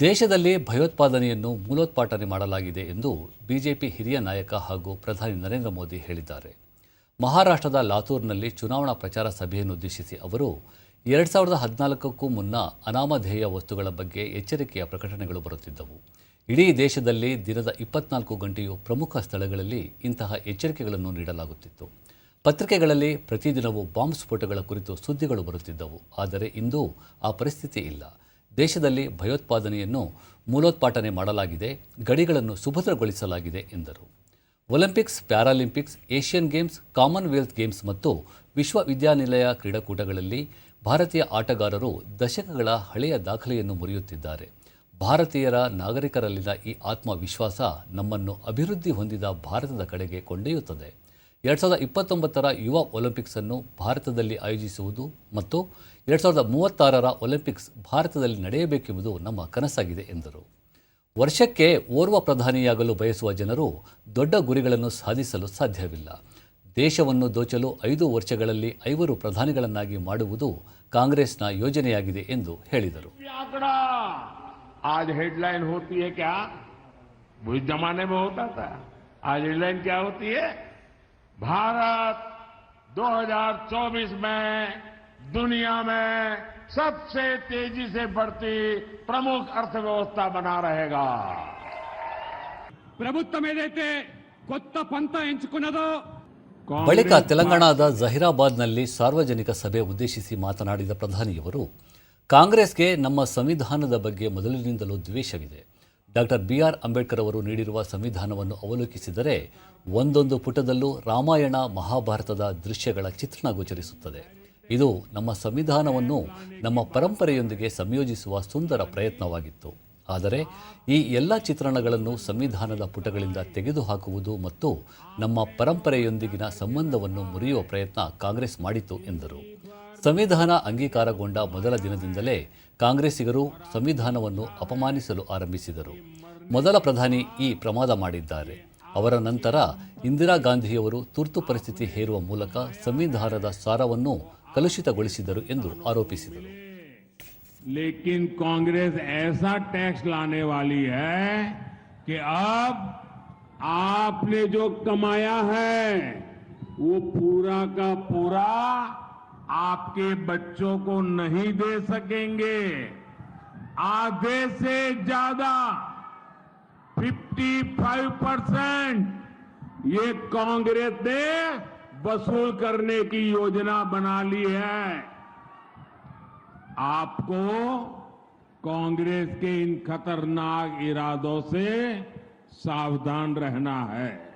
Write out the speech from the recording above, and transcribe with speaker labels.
Speaker 1: ದೇಶದಲ್ಲಿ ಭಯೋತ್ಪಾದನೆಯನ್ನು ಮೂಲೋತ್ಪಾಟನೆ ಮಾಡಲಾಗಿದೆ ಎಂದು ಬಿಜೆಪಿ ಹಿರಿಯ ನಾಯಕ ಹಾಗೂ ಪ್ರಧಾನಿ ನರೇಂದ್ರ ಮೋದಿ ಹೇಳಿದ್ದಾರೆ. ಮಹಾರಾಷ್ಟ್ರದ ಲಾತೂರ್ನಲ್ಲಿ ಚುನಾವಣಾ ಪ್ರಚಾರ ಸಭೆಯನ್ನುದ್ದೇಶಿಸಿ ಅವರು ಎರಡು ಸಾವಿರದ ಹದಿನಾಲ್ಕಕ್ಕೂ ಮುನ್ನ ಅನಾಮಧೇಯ ವಸ್ತುಗಳ ಬಗ್ಗೆ ಎಚ್ಚರಿಕೆಯ ಪ್ರಕಟಣೆಗಳು ಬರುತ್ತಿದ್ದವು. ಇಡೀ ದೇಶದಲ್ಲಿ ದಿನದ ಇಪ್ಪತ್ನಾಲ್ಕು ಗಂಟೆಯೂ ಪ್ರಮುಖ ಸ್ಥಳಗಳಲ್ಲಿ ಇಂತಹ ಎಚ್ಚರಿಕೆಗಳನ್ನು ನೀಡಲಾಗುತ್ತಿತ್ತು. ಪತ್ರಿಕೆಗಳಲ್ಲಿ ಪ್ರತಿದಿನವೂ ಬಾಂಬ್ ಸ್ಫೋಟಗಳ ಕುರಿತು ಸುದ್ದಿಗಳು ಬರುತ್ತಿದ್ದವು. ಆದರೆ ಇಂದು ಆ ಪರಿಸ್ಥಿತಿ ಇಲ್ಲ. ದೇಶದಲ್ಲಿ ಭಯೋತ್ಪಾದನೆಯನ್ನು ಮೂಲೋತ್ಪಾಟನೆ ಮಾಡಲಾಗಿದೆ, ಗಡಿಗಳನ್ನು ಸುಭದ್ರಗೊಳಿಸಲಾಗಿದೆ ಎಂದರು. Olympics, Paralympics, Asian games, Commonwealth games ಮತ್ತು ವಿಶ್ವವಿದ್ಯಾನಿಲಯ ಕ್ರೀಡಾಕೂಟಗಳಲ್ಲಿ ಭಾರತೀಯ ಆಟಗಾರರು ದಶಕಗಳ ಹಳೆಯ ದಾಖಲೆಯನ್ನು ಮುರಿಯುತ್ತಿದ್ದಾರೆ. ಭಾರತೀಯರ ನಾಗರಿಕರಲ್ಲಿನ ಈ ಆತ್ಮವಿಶ್ವಾಸ ನಮ್ಮನ್ನು ಅಭಿವೃದ್ಧಿ ಹೊಂದಿದ ಭಾರತದ ಕಡೆಗೆ ಕೊಂಡೊಯ್ಯುತ್ತದೆ. ಎರಡು ಸಾವಿರದ ಇಪ್ಪತ್ತೊಂಬತ್ತರ ಯುವ ಒಲಿಂಪಿಕ್ಸ್ ಅನ್ನು ಭಾರತದಲ್ಲಿ ಆಯೋಜಿಸುವುದು ಮತ್ತು ಎರಡು ಸಾವಿರದ ಮೂವತ್ತಾರರ ಒಲಿಂಪಿಕ್ಸ್ ಭಾರತದಲ್ಲಿ ನಡೆಯಬೇಕೆಂಬುದು ನಮ್ಮ ಕನಸಾಗಿದೆ ಎಂದರು ವರ್ಷಕ್ಕೆ ಓರ್ವ ಪ್ರಧಾನಿಯಾಗಲು ಬಯಸುವ ಜನರು ದೊಡ್ಡ ಗುರಿಗಳನ್ನು ಸಾಧಿಸಲು ಸಾಧ್ಯವಿಲ್ಲ ದೇಶವನ್ನು ದೋಚಲು ಐದು ವರ್ಷಗಳಲ್ಲಿ ಐವರು ಪ್ರಧಾನಿಗಳನ್ನಾಗಿ ಮಾಡುವುದು ಕಾಂಗ್ರೆಸ್ನ ಯೋಜನೆಯಾಗಿದೆ ಎಂದು ಹೇಳಿದರು
Speaker 2: ये आंकड़ा आज हेडलाइन होती है क्या वो इस जमाने में होता था आज हेडलाइन क्या होती है भारत 2024 में दुनिया में सबसे तेजी से बढ़ती प्रमुख अर्थव्यवस्था बना रहेगा
Speaker 3: ప్రభుత్వం ఏదైతే కొత్త పంత ఎంచుకున్నదో
Speaker 1: ಬಳಿಕ ತೆಲಂಗಾಣದ ಜಹೀರಾಬಾದ್ನಲ್ಲಿ ಸಾರ್ವಜನಿಕ ಸಭೆ ಉದ್ದೇಶಿಸಿ ಮಾತನಾಡಿದ ಪ್ರಧಾನಿಯವರು ಕಾಂಗ್ರೆಸ್ಗೆ ನಮ್ಮ ಸಂವಿಧಾನದ ಬಗ್ಗೆ ಮೊದಲಿನಿಂದಲೂ ದ್ವೇಷವಿದೆ ಡಾಕ್ಟರ್ ಬಿ ಆರ್ ಅಂಬೇಡ್ಕರ್ ಅವರು ನೀಡಿರುವ ಸಂವಿಧಾನವನ್ನು ಅವಲೋಕಿಸಿದರೆ ಒಂದೊಂದು ಪುಟದಲ್ಲೂ ರಾಮಾಯಣ ಮಹಾಭಾರತದ ದೃಶ್ಯಗಳ ಚಿತ್ರಣ ಗೋಚರಿಸುತ್ತದೆ. ಇದು ನಮ್ಮ ಸಂವಿಧಾನವನ್ನು ನಮ್ಮ ಪರಂಪರೆಯೊಂದಿಗೆ ಸಂಯೋಜಿಸುವ ಸುಂದರ ಪ್ರಯತ್ನವಾಗಿತ್ತು. ಆದರೆ ಈ ಎಲ್ಲ ಚಿತ್ರಣಗಳನ್ನು ಸಂವಿಧಾನದ ಪುಟಗಳಿಂದ ತೆಗೆದುಹಾಕುವುದು ಮತ್ತು ನಮ್ಮ ಪರಂಪರೆಯೊಂದಿಗಿನ ಸಂಬಂಧವನ್ನು ಮುರಿಯುವ ಪ್ರಯತ್ನ ಕಾಂಗ್ರೆಸ್ ಮಾಡಿತು ಎಂದರು. ಸಂವಿಧಾನ ಅಂಗೀಕಾರಗೊಂಡ ಮೊದಲ ದಿನದಿಂದಲೇ ಕಾಂಗ್ರೆಸ್ಸಿಗರು ಸಂವಿಧಾನವನ್ನು ಅಪಮಾನಿಸಲು ಆರಂಭಿಸಿದರು. ಮೊದಲ ಪ್ರಧಾನಿ ಈ ಪ್ರಮಾದ ಮಾಡಿದ್ದಾರೆ. ಅವರ ನಂತರ ಇಂದಿರಾ ಗಾಂಧಿಯವರು ತುರ್ತು ಪರಿಸ್ಥಿತಿ ಹೇರುವ ಮೂಲಕ ಸಂವಿಧಾನದ ಸಾರವನ್ನು ಕಲುಷಿತಗೊಳಿಸಿದರು ಎಂದು ಆರೋಪಿಸಿದರು
Speaker 2: लेकिन कांग्रेस ऐसा टैक्स लाने वाली है कि अब आपने जो कमाया है वो पूरा का पूरा आपके बच्चों को नहीं दे सकेंगे आधे से ज्यादा 55 परसेंट ये कांग्रेस ने वसूल करने की योजना बना ली है। आपको कांग्रेस के इन खतरनाक इरादों से सावधान रहना है।